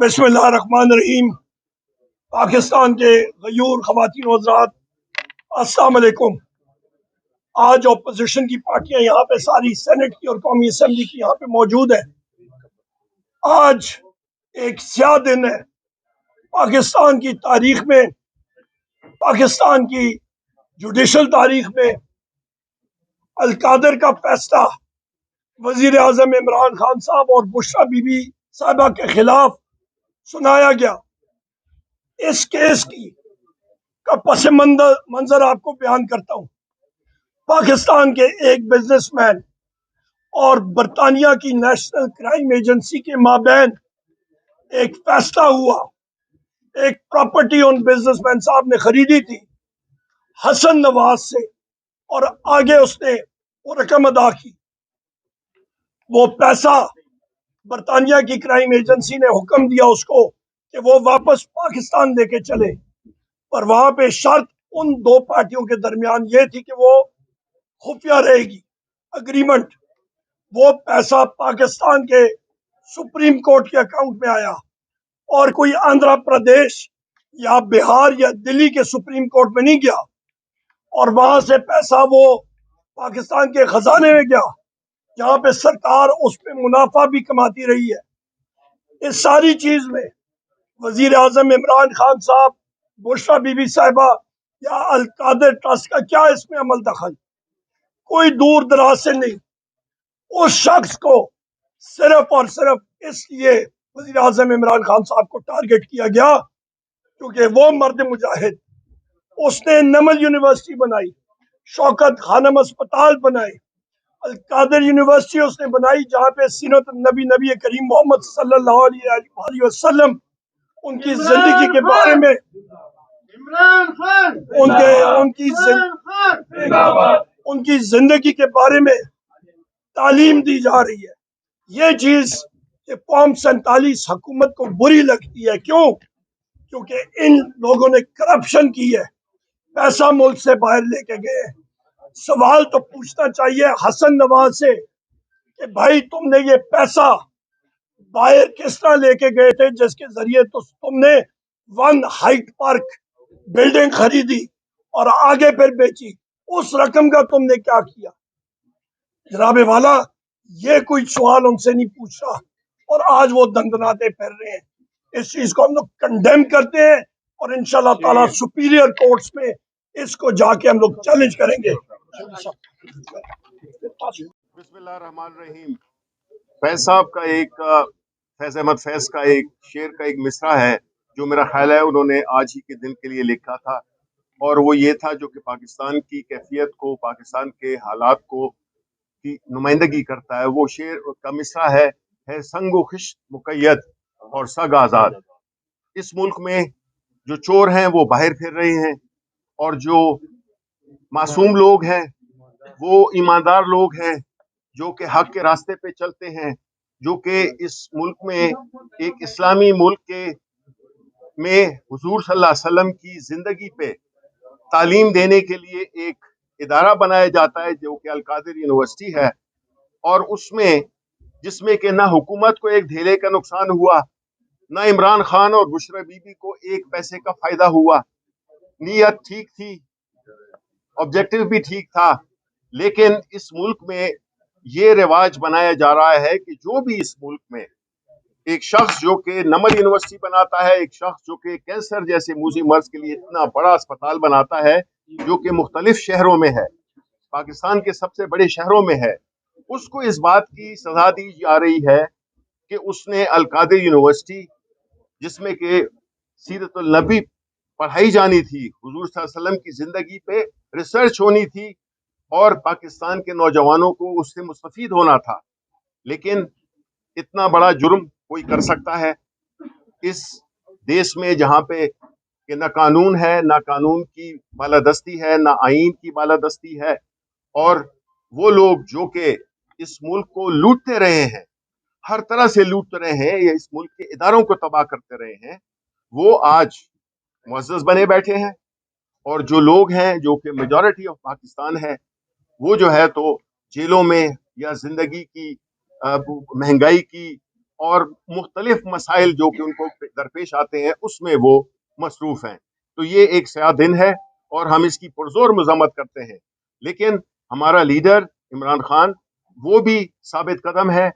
بسم اللہ الرحمن الرحیم۔ پاکستان کے غیور خواتین و حضرات، السلام علیکم۔ آج اپوزیشن کی پارٹیاں یہاں پہ ساری سینٹ کی اور قومی اسمبلی کی یہاں پہ موجود ہیں۔ آج ایک سیاہ دن ہے۔ پاکستان کی تاریخ میں، پاکستان کی جوڈیشل تاریخ میں القادر کا فیصلہ وزیر اعظم عمران خان صاحب اور بشرا بی بی صاحبہ کے خلاف سنایا گیا۔ اس کیس کی کا پس منظر منظر آپ کو بیان کرتا ہوں۔ پاکستان کے ایک بزنس مین اور برطانیہ کی نیشنل کرائم ایجنسی کے مابین ایک فیصلہ ہوا۔ ایک پراپرٹی ان بزنس مین صاحب نے خریدی تھی۔ حسن نواز سے اور آگے اس نے وہ رقم ادا کی۔ وہ پیسہ برطانیہ کی کرائم ایجنسی نے حکم دیا اس کو کہ وہ واپس پاکستان لے کے چلے۔ پر وہاں پہ شرط ان دو پارٹیوں کے درمیان یہ تھی کہ وہ خفیہ رہے گی۔ اگریمنٹ وہ پیسہ پاکستان کے سپریم کورٹ کے اکاؤنٹ میں آیا۔ اور کوئی آندھرا پردیش یا بہار یا دلی کے سپریم کورٹ میں نہیں گیا۔ اور وہاں سے پیسہ وہ پاکستان کے خزانے میں گیا۔ جہاں پہ سرکار اس پہ منافع بھی کماتی رہی ہے۔ اس ساری چیز میں وزیر اعظم عمران خان صاحب بشرا بی بی صاحبہ یا القادر ٹرسٹ کا کیا اس میں عمل دخل؟ کوئی دور دراز سے نہیں۔ اس شخص کو صرف اور صرف اس لیے وزیر اعظم عمران خان صاحب کو ٹارگٹ کیا گیا کیونکہ وہ مرد مجاہد۔ اس نے نمل یونیورسٹی بنائی، شوکت خانم اسپتال بنائے القادر یونیورسٹی اس نے بنائی جہاں پہ سینت نبی نبی کریم محمد صلی اللہ علیہ وسلم ان کی زندگی کے بارے میں ان کے ان کی ان کی زندگی کے بارے میں تعلیم دی جا رہی ہے۔ یہ چیز کہ قوم سینتالیس حکومت کو بری لگتی ہے۔ کیوں؟ کیونکہ ان لوگوں نے کرپشن کی ہے۔ پیسہ ملک سے باہر لے کے گئے۔ سوال تو پوچھنا چاہیے حسن نواز سے کہ بھائی تم نے یہ پیسہ باہر کس طرح لے کے گئے تھے جس کے ذریعے تو تم نے ون ہائٹ پارک بلڈنگ خریدی اور آگے پھر بیچی؟ اس رقم کا تم نے کیا کیا؟ جناب والا یہ کوئی سوال ان سے نہیں پوچھ رہا اور آج وہ دندناتے پھر رہے ہیں۔ اس چیز کو ہم لوگ کنڈیم کرتے ہیں اور انشاءاللہ تعالی سپیریئر کورٹس میں اس کو جا کے ہم لوگ چیلنج کریں گے۔ بسم اللہ الرحمن الرحیم۔ فیض صاحب کا ایک، فیض احمد فیض کا ایک شعر کا ایک مصرع ہے، جو میرا خیال ہے انہوں نے آج ہی کے دن کے لیے لکھا تھا۔ اور وہ یہ تھا جو کہ پاکستان کی کیفیت کو، پاکستان کے حالات کو کی نمائندگی کرتا ہے۔ وہ شعر کا مصرع ہے ہے سنگ و خش مقید اور سگ آزاد۔ اس ملک میں جو چور ہیں وہ باہر پھر رہے ہیں اور جو معصوم لوگ ہیں، وہ ایماندار لوگ ہیں جو کہ حق کے راستے پہ چلتے ہیں، جو کہ اس ملک میں، ایک اسلامی ملک کے میں حضور صلی اللہ علیہ وسلم کی زندگی پہ تعلیم دینے کے لیے ایک ادارہ بنایا جاتا ہے، جو کہ القادر یونیورسٹی ہے۔ اور اس میں، جس میں کہ نہ حکومت کو ایک دھیلے کا نقصان ہوا، نہ عمران خان اور بشرا بی بی کو ایک پیسے کا فائدہ ہوا۔ نیت ٹھیک تھی آبجیکٹو بھی ٹھیک تھا، لیکن اس ملک میں یہ رواج بنایا جا رہا ہے کہ جو بھی اس ملک میں ایک شخص جو کہ نمل یونیورسٹی بناتا ہے، ایک شخص جو کہ کینسر جیسے موزی مرض کے لیے اتنا بڑا اسپتال بناتا ہے، جو کہ مختلف شہروں میں ہے، پاکستان کے سب سے بڑے شہروں میں ہے، اس کو اس بات کی سزا دی جا رہی ہے کہ اس نے القادر یونیورسٹی، جس میں کہ سیرت النبی پڑھائی جانی تھی، حضور صلی اللہ علیہ وسلم کی زندگی پہ ریسرچ ہونی تھی اور پاکستان کے نوجوانوں کو اس سے مستفید ہونا تھا۔ لیکن اتنا بڑا جرم کوئی کر سکتا ہے۔ اس دیش میں جہاں پہ کہ نہ قانون ہے، نہ قانون کی بالادستی ہے، نہ آئین کی بالادستی ہے، اور وہ لوگ جو کہ اس ملک کو لوٹتے رہے ہیں، ہر طرح سے لوٹتے رہے ہیں، یا اس ملک کے اداروں کو تباہ کرتے رہے ہیں، وہ آج معزز بنے بیٹھے ہیں۔ اور جو لوگ ہیں، جو کہ میجورٹی آف پاکستان ہے وہ جو ہے تو جیلوں میں یا زندگی کی مہنگائی کی اور مختلف مسائل جو کہ ان کو درپیش آتے ہیں، اس میں وہ مصروف ہیں۔ تو یہ ایک سیاہ دن ہے اور ہم اس کی پرزور مذمت کرتے ہیں۔ لیکن ہمارا لیڈر عمران خان، وہ بھی ثابت قدم ہے،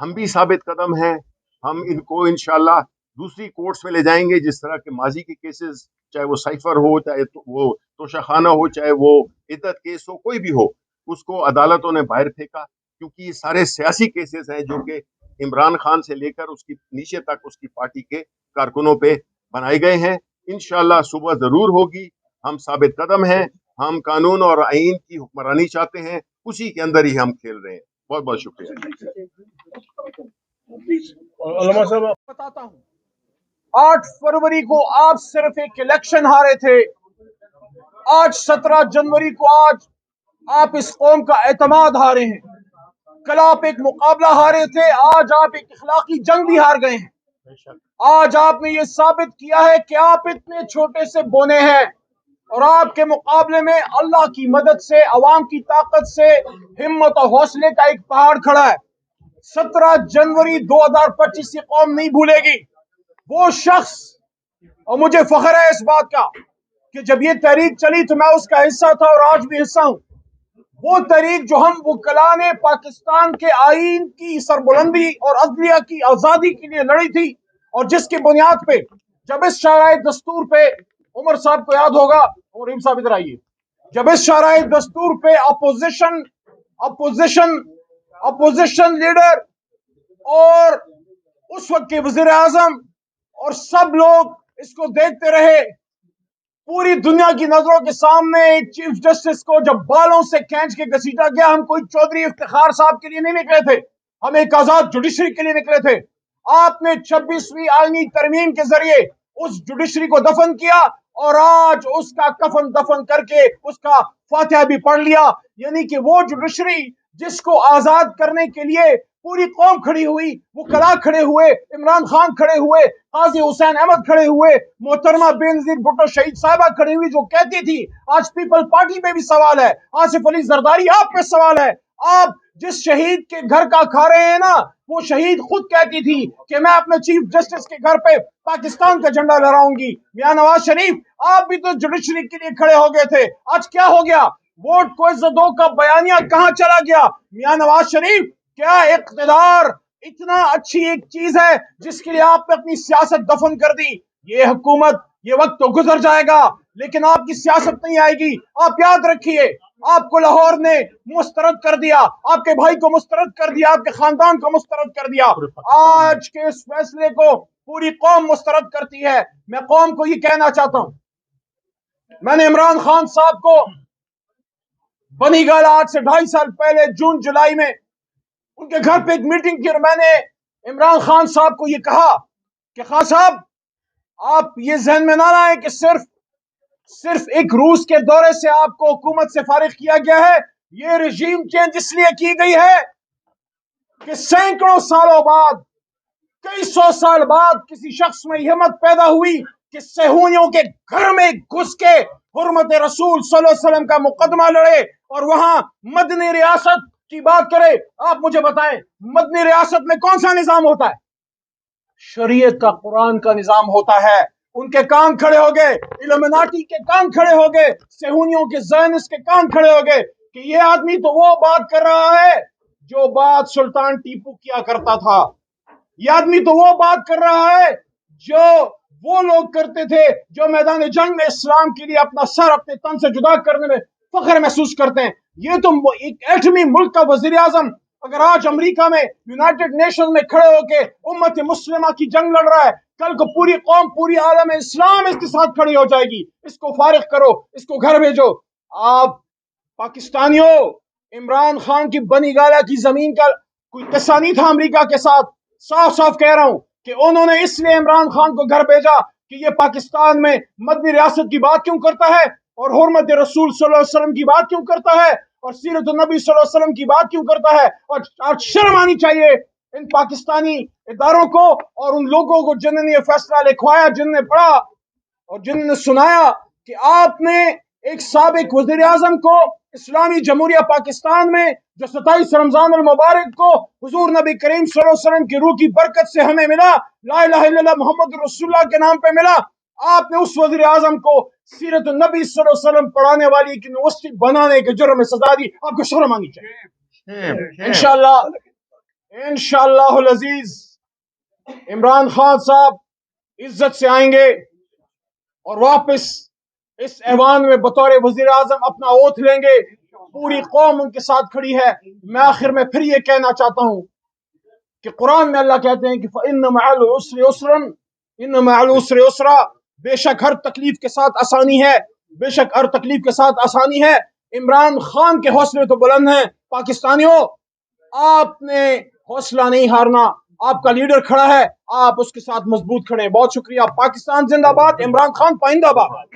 ہم بھی ثابت قدم ہیں۔ ہم ان کو انشاءاللہ دوسری کورٹس میں لے جائیں گے جس طرح کے ماضی کے کیسز چاہے وہ سائفر ہو چاہے وہ توشہ خانہ ہو چاہے وہ عدت کیس ہو کوئی بھی ہو اس کو عدالتوں نے باہر پھینکا۔ کیونکہ یہ سارے سیاسی کیسز ہیں جو کہ عمران خان سے لے کر اس کی نیچے تک اس کی پارٹی کے کارکنوں پہ بنائے گئے ہیں۔ انشاءاللہ صبح ضرور ہوگی۔ ہم ثابت قدم ہیں ہم قانون اور آئین کی حکمرانی چاہتے ہیں۔ اسی کے اندر ہی ہم کھیل رہے ہیں۔ بہت بہت شکریہ۔ علامہ صاحب بتاتا ہوں۔ آٹھ فروری کو آپ صرف ایک الیکشن ہارے تھے۔ آج سترہ جنوری کو آج آپ اس قوم کا اعتماد ہارے ہیں۔ کل آپ ایک مقابلہ ہارے تھے، آج آپ ایک اخلاقی جنگ بھی ہار گئے ہیں۔ آج آپ نے یہ ثابت کیا ہے کہ آپ اتنے چھوٹے سے بونے ہیں اور آپ کے مقابلے میں اللہ کی مدد سے، عوام کی طاقت سے، ہمت اور حوصلے کا ایک پہاڑ کھڑا ہے۔ سترہ جنوری دو ہزار پچیس کی قوم نہیں بھولے گی۔ وہ شخص، اور مجھے فخر ہے اس بات کا کہ جب یہ تحریک چلی تو میں اس کا حصہ تھا اور آج بھی حصہ ہوں۔ وہ تحریک جو ہم وکلا نے پاکستان کے آئین کی سربلندی اور عدلیہ کی آزادی کے لیے لڑی تھی اور جس کی بنیاد پہ جب اس شرائط دستور پہ، عمر صاحب کو یاد ہوگا، عمر صاحب ادھر آئیے۔ جب اس شرائط دستور پہ اپوزیشن اپوزیشن اپوزیشن لیڈر اور اس وقت کے وزیر اعظم اور سب لوگ اس کو دیکھتے رہے۔ پوری دنیا کی نظروں کے سامنے چیف جسٹس کو جب بالوں سے کھینچ کے گسیٹا گیا، ہم کوئی چودھری افتخار صاحب کے لیے نہیں نکلے تھے۔ ہم ایک آزاد جوڈیشری کے لیے نکلے تھے۔ آپ نے چھبیسویں آئینی ترمیم کے ذریعے اس جوڈیشری کو دفن کیا اور آج اس کا کفن دفن کر کے اس کا فاتحہ بھی پڑھ لیا۔ یعنی کہ وہ جوڈیشری جس کو آزاد کرنے کے لیے پوری قوم کھڑی ہوئی وہ کلا کھڑے ہوئے، عمران خان کھڑے ہوئے، قاضی حسین احمد کھڑے ہوئے، محترمہ بے نظیر بھٹو شہید صاحبہ کھڑی ہوئی جو کہتی تھی، آج پیپل پارٹی پہ بھی سوال ہے، آصف علی زرداری آپ پہ سوال ہے۔ آپ جس شہید کے گھر کا کھا رہے ہیں نا، وہ شہید خود کہتی تھی کہ میں اپنے چیف جسٹس کے گھر پہ پاکستان کا جھنڈا لہراؤں گی۔ میاں نواز شریف، آپ بھی تو جوڈیشری کے لیے کھڑے ہو گئے تھے۔ آج کیا ہو گیا؟ ووٹ کو زدوں کا بیانیہ کہاں چلا گیا؟ میاں نواز شریف کیا اقتدار اتنا اچھی ایک چیز ہے جس کے لیے آپ نے اپنی سیاست دفن کر دی؟ یہ حکومت یہ وقت تو گزر جائے گا، لیکن آپ کی سیاست نہیں آئے گی۔ آپ یاد رکھیے، آپ کو لاہور نے مسترد کر دیا، آپ کے بھائی کو مسترد کر دیا، آپ کے خاندان کو مسترد کر دیا۔ آج کے اس فیصلے کو پوری قوم مسترد کرتی ہے۔ میں قوم کو یہ کہنا چاہتا ہوں۔ میں نے عمران خان صاحب کو بنی گال آج سے ڈھائی سال پہلے جون جولائی میں ان کے گھر پہ ایک میٹنگ کی اور میں نے عمران خان صاحب کو یہ کہا کہ خان صاحب، آپ یہ ذہن میں نہ لائیں کہ صرف صرف ایک روس کے دورے سے آپ کو حکومت سے فارغ کیا گیا ہے، یہ رجیم چینج اس لیے کی گئی ہے کہ سینکڑوں سالوں بعد، کئی سو سال بعد کسی شخص میں ہمت پیدا ہوئی کہ سہونیوں کے گھر میں گھس کے حرمت رسول صلی اللہ علیہ وسلم کا مقدمہ لڑے اور وہاں مدنی ریاست کی بات کرے، آپ مجھے بتائیں، مدنی ریاست میں کون سا نظام ہوتا ہے؟ شریعت کا قرآن کا نظام ہوتا ہے۔ ان کے کان کھڑے ہو گئے علمناٹی کے کان کھڑے ہو گئے، سہونیوں کے زینس کے کان کھڑے ہو گئے کہ یہ آدمی تو وہ بات کر رہا ہے جو بات سلطان ٹیپو کیا کرتا تھا۔ یہ آدمی تو وہ بات کر رہا ہے جو وہ لوگ کرتے تھے جو میدان جنگ میں اسلام کے لیے اپنا سر اپنے تن سے جدا کرنے میں فخر محسوس کرتے ہیں۔ یہ تو ایک ایٹمی ملک کا وزیر اعظم اگر آج امریکہ میں، یونائٹڈ نیشن میں کھڑے ہو کے امت مسلمہ کی جنگ لڑ رہا ہے، کل کو پوری قوم، پوری عالم اسلام اس کے ساتھ کھڑی ہو جائے گی۔ اس کو فارغ کرو، اس کو گھر بھیجو۔ آپ پاکستانیوں، عمران خان کی بنی گالا کی زمین کا کوئی قصہ نہیں تھا امریکہ کے ساتھ۔ صاف صاف کہہ رہا ہوں کہ انہوں نے اس لیے عمران خان کو گھر بھیجا کہ یہ پاکستان میں مدنی ریاست کی بات کیوں کرتا ہے اور حرمت رسول صلی اللہ علیہ وسلم کی بات کیوں کرتا ہے۔ اور سیرت النبی صلی اللہ علیہ وسلم کی بات کیوں کرتا ہے؟ اور شرم آنی چاہیے ان پاکستانی اداروں کو اور ان لوگوں کو جنہوں نے یہ فیصلہ لکھوایا جن نے پڑھا اور جن نے سنایا کہ آپ نے ایک سابق وزیر اعظم کو اسلامی جمہوریہ پاکستان میں جو ستائیس رمضان المبارک کو حضور نبی کریم صلی اللہ علیہ وسلم کی روح کی برکت سے ہمیں ملا، لا الہ الا اللہ محمد رسول اللہ کے نام پہ ملا آپ نے اس وزیر اعظم کو سیرت النبی صلی اللہ علیہ وسلم پڑھانے والی ایک یونیورسٹی بنانے کے جرم میں سزا دی آپ کو شرم آنی چاہیے انشاءاللہ انشاءاللہ العزیز عمران خان صاحب عزت سے آئیں گے اور واپس اس ایوان میں بطور وزیر اعظم اپنا اوتھ لیں گے۔ پوری قوم ان کے ساتھ کھڑی ہے۔ میں آخر میں پھر یہ کہنا چاہتا ہوں کہ قرآن میں اللہ کہتے ہیں کہ فَإِنَّ مَعَ الْعُسْرِ عُسْرًا إِنَّ مَعَ الْعُسْرِ عُسْرًا بے شک ہر تکلیف کے ساتھ آسانی ہے، بے شک ہر تکلیف کے ساتھ آسانی ہے۔ عمران خان کے حوصلے تو بلند ہیں۔ پاکستانیوں، آپ نے حوصلہ نہیں ہارنا۔ آپ کا لیڈر کھڑا ہے، آپ اس کے ساتھ مضبوط کھڑے ہیں۔ بہت شکریہ۔ پاکستان زندہ باد، عمران خان پائندہ باد۔